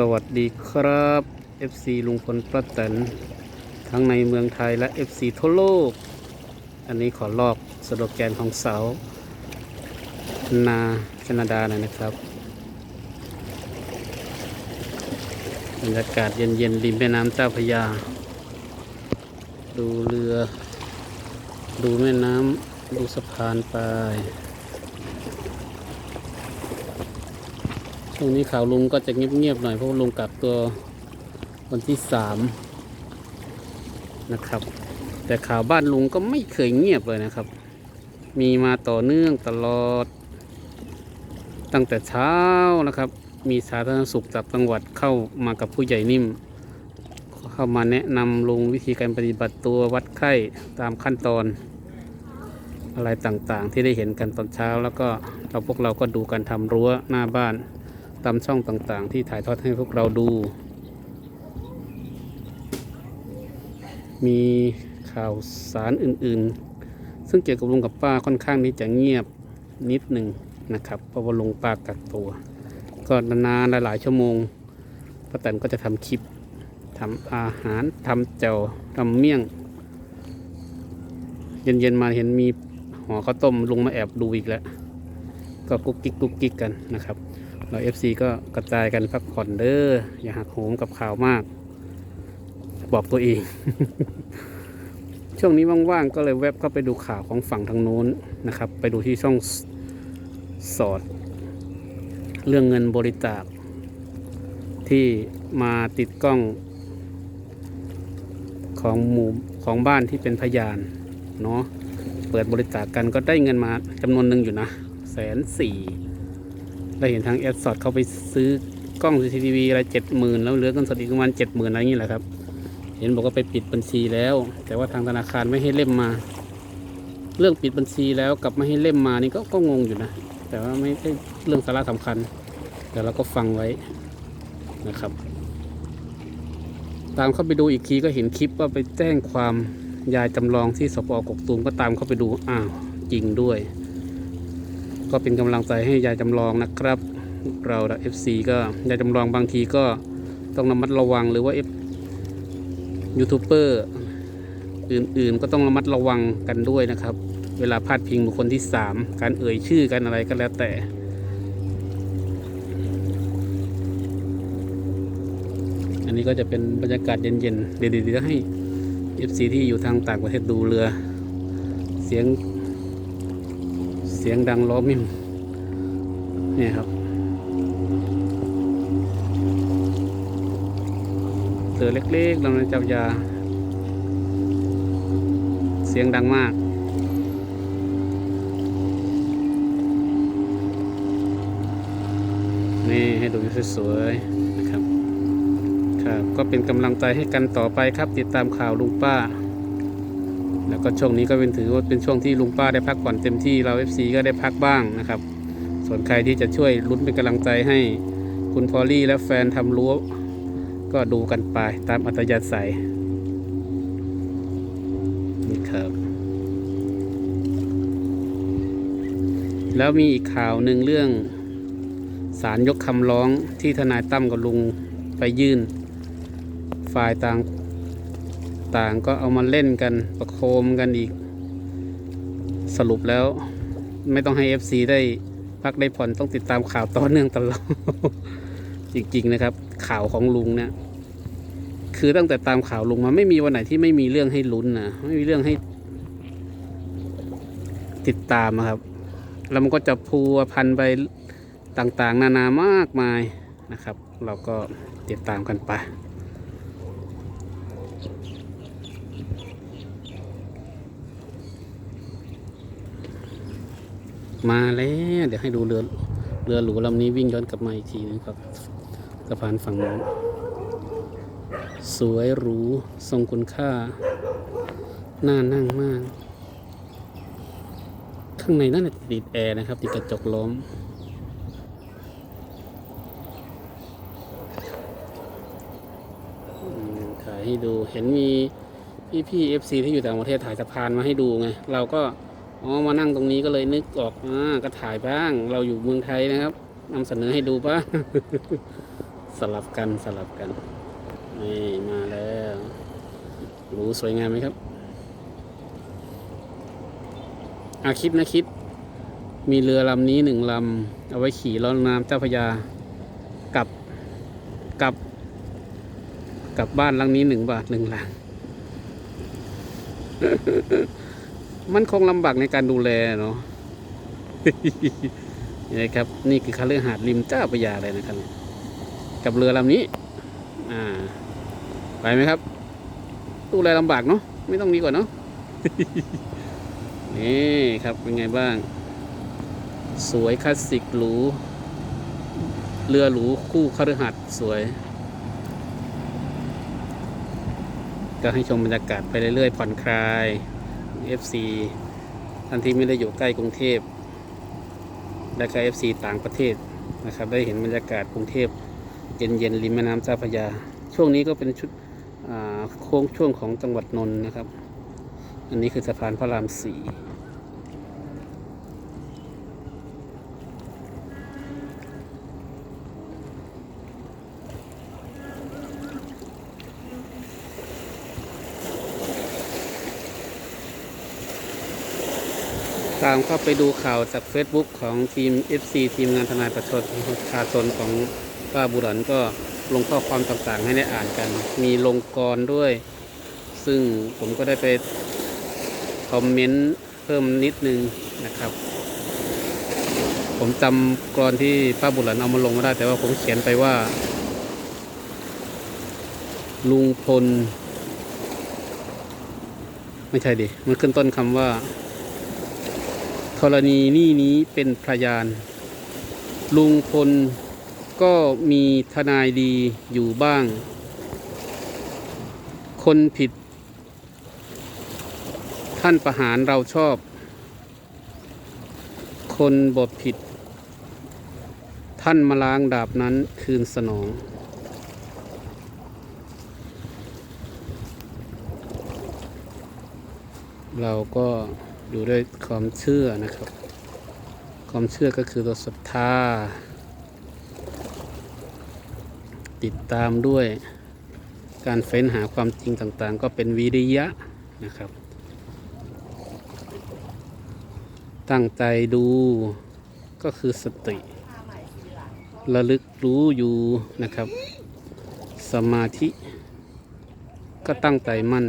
สวัสดีครับ FC ลุงพลป้าแตนทั้งในเมืองไทยและ FC ทั่วโลก อันนี้ขอลอกสโลแกนของเสา นาชนาดาหน่อยนะครับบรรยากาศเย็นๆริมแม่น้ำเจ้าพยา ดูเรือ ดูแม่น้ำดูสะพานไป ช่วงนี้ข่าวลุงก็จะเงียบๆหน่อยเพราะลุงกลับตัววันที่สามนะครับ แต่ข่าวบ้านลุงก็ไม่เคยเงียบเลยนะครับ มีมาต่อเนื่องตลอด ตั้งแต่เช้านะครับ มีสาธารณสุขจากจังหวัดเข้ามากับผู้ใหญ่นิ่ม เข้ามาแนะนำลุงวิธีการปฏิบัติตัววัดไข้ตามขั้นตอนอะไรต่างๆ ที่ได้เห็นกันตอนเช้าแล้วก็เราพวกเราก็ดูการทำรั้วหน้าบ้าน ตามช่องต่างๆ ที่ถ่ายทอดให้พวกเราดู มีข่าวสารอื่นๆ ซึ่งเกี่ยวกับลุงกับป้าค่อนข้างที่จะเงียบนิดหนึ่งนะครับ เพราะว่าลุงป้ากักตัว ก็นานๆหลายๆชั่วโมงป้าแตนก็จะทำคลิปทำอาหารทำเจียวทำเมี่ยง เย็นๆมาเห็นมีห่อข้าวต้มลุงมาแอบดูอีกแล้ว ก็กุ๊กกิ๊กกุ๊กกิ๊กกันนะครับ เรา FC ก็กระจายกันพักผ่อนเด้ออย่าหักโหมกับข่าวมาก บอกตัวเอง ช่วงนี้ว่างๆก็เลยแวบเข้าไปดูข่าวของฝั่งทางโน้นนะครับ ไปดูที่ช่องสสอด เรื่องเงินบริจาคที่มาติดกล้องของหมู่ของบ้านที่เป็นพยานเนาะเปิดบริจาคกันก็ได้เงินมาจำนวนหนึ่งอยู่นะแสนสี่ ได้เห็นทางแอดสอดเขาไปซื้อกล้อง CCTV อะไรเจ็ดหมื่นแล้วเหลือเงินสดอีกประมาณเจ็ดหมื่นอะไรอย่างนี้แหละครับ เห็นบอกว่าไปปิดบัญชีแล้ว แต่ว่าทางธนาคารไม่ให้เล่มมา เรื่องปิดบัญชีแล้วกลับไม่ให้เล่มมานี่ก็ก็งงอยู่นะ แต่ว่าไม่ใช่เรื่องสาระสำคัญ แต่เราก็ฟังไว้นะครับ ตามเข้าไปดูอีกทีก็เห็นคลิปว่าไปแจ้งความยายจำลองที่สปกกตูมก็ตามเข้าไปดูอ้าวจริงด้วย ก็เป็นกำลังใจให้ยายจำลองนะครับ เราเอฟซีก็ยายจำลองบางทีก็ต้องระมัดระวังหรือว่าเอฟยูทูบเบอร์อื่นๆ ก็ต้องระมัดระวังกันด้วยนะครับ เวลาพาดพิงบุคคลที่สามการเอ่ยชื่อกันอะไรก็แล้วแต่อันนี้ก็จะเป็นบรรยากาศเย็นๆ เดี๋ยวๆให้ FC ที่อยู่ทางต่างประเทศดูเรือ เสียง สียงดังล้อมิมนี่ครับเรือเล็กๆลำน้ำเจ้ายา เสียงดังมากนี่ให้ดูสวยๆนะครับ ครับ ก็เป็นกำลังใจให้กันต่อไปครับ ติดตามข่าวลุงป้า แล้วก็ช่วงนี้ก็เป็นถือว่าเป็นช่วงที่ลุงป้าได้พักผ่อนเต็มที่เรา FC ก็ได้พักบ้างนะครับ ส่วนใครที่จะช่วยลุ้นเป็นกำลังใจให้คุณพอลลี่และแฟนทำรั้วก็ดูกันไปตามอัตยาศัยนี่ครับ แล้วมีอีกข่าวหนึ่งเรื่องศาลยกคำร้องที่ทนายตั้มกับลุงไปยื่น ฝ่ายต่าง ต่างก็เอามาเล่นกันประโคมกันอีก สรุปแล้วไม่ต้องให้ FC ได้พักได้ผ่อนต้องติดตามข่าวต่อเนื่องตลอด จริงๆนะครับ ข่าวของลุงเนี่ยคือตั้งแต่ตามข่าวลุงมาไม่มีวันไหนที่ไม่มีเรื่องให้ลุ้นนะไม่มีเรื่องให้ ติดตามอะครับ แล้วมันก็จะพัวพันไปต่างๆ นานามากมายนะครับ เราก็ติดตามกันไป มาแล้ว เดี๋ยวให้ดูเรือเรือหรูลำนี้วิ่งย้อนกลับมาอีกทีนึงครับสะพานฝั่งโน้นสวยหรูทรงคุณค่า น่านั่งมาก ข้างในนั่นติดแอร์นะครับ ติดกระจกล้อมอืมถ่ายให้ดูเห็นมีพี่พี่เอฟซีที่อยู่ต่างประเทศถ่ายสะพานมาให้ดูไง เราก็ อ๋อมานั่งตรงนี้ก็เลยนึกออกอ่าก็ถ่ายบ้าง เราอยู่เมืองไทยนะครับนำเสนอให้ดูบ้างสลับกันสลับกันนี่มาแล้วรูสวยงามไหมครับอาคิดนะคิด มีเรือลำนี้หนึ่งลำเอาไว้ขี่ล่องน้ำเจ้าพยากลับกลับกลับบ้านหลังนี้หนึ่งบาทหนึ่งหลัง มันคงลำบากในการดูแลเนาะนี่ครับ นี่คือคาเรือหาดริมเจ้าพระยาเลยนะครับ กับเรือลำนี้ อ่า ไปไหมครับ ดูแลลำบากเนาะไม่ต้องดีกว่าเนาะนี่ครับเป็นไงบ้าง สวยคลาสสิกหรูเรือหรูคู่คฤหัสถ์สวย ก็ให้ชมบรรยากาศไปเรื่อยๆผ่อนคลาย FC ท่านที่ไม่ได้อยู่ใกล้กรุงเทพ และก็ FC ต่างประเทศนะครับ ได้เห็นบรรยากาศกรุงเทพเย็นๆริมแม่น้ำเจ้าพระยา ช่วงนี้ก็เป็นชุดโค้งช่วงของจังหวัดนนท์นะครับ อันนี้คือสะพานพระรามสี่ ตามเข้าไปดูข่าวจาก Facebook ของทีม FC ทีมงานทนายประชาชนประชาชนของป้าบุรันก็ลงข้อความต่างๆ ให้ได้อ่านกัน มีลงกรด้วย ซึ่งผมก็ได้ไปคอมเมนต์เพิ่มนิดนึงนะครับ ผมจำกรที่ป้าบุรันเอามาลงไม่ได้ แต่ว่าผมเขียนไปว่า ลุงพล ไม่ใช่ดิ มันขึ้นต้นคำว่า ธรณีนี่นี้เป็นพยาน ลุงพลก็มีทนายดีอยู่บ้าง คนผิด ท่านประหารเราชอบ คนบทผิด ท่านมาล้างดาบนั้นคืนสนองเราก็ อยู่ด้วยความเชื่อนะครับ ความเชื่อก็คือตัวศรัทธา ติดตามด้วยการเฟ้นหาความจริงต่างๆ ก็เป็นวิริยะนะครับ ตั้งใจดูก็คือสติระลึกรู้อยู่นะครับ สมาธิ ก็ตั้งใจมั่น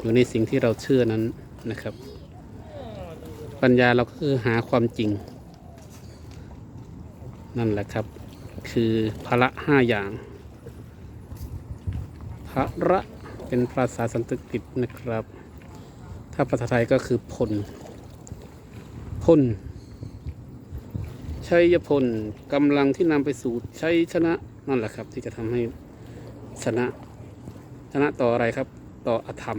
อยู่ในสิ่งที่เราเชื่อนั้นนะครับ ปัญญาเราก็คือหาความจริง นั่นแหละครับ คือพละห้าอย่างพระเป็นภาษาสันสกฤตนะครับ ถ้าภาษาไทยก็คือพล พล ชัยพลกำลังที่นำไปสู่ชัยชนะนั่นแหละครับ ที่จะทำให้ชนะ ชนะต่ออะไรครับ ต่ออธรรม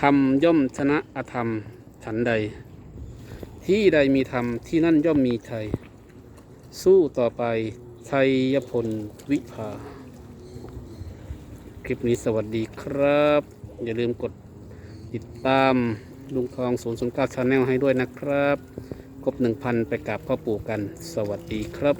ธรรมย่อมชนะอธรรมฉันใด ที่ใดมีธรรมที่นั่นย่อมมีไทย สู้ต่อไปไทยพลวิภา คลิปนี้สวัสดีครับ อย่าลืมกดติดตามลุงทอง009 Channel ให้ด้วยนะครับ ครบ 1,000 ไปกับพ่อปู่กัน สวัสดีครับ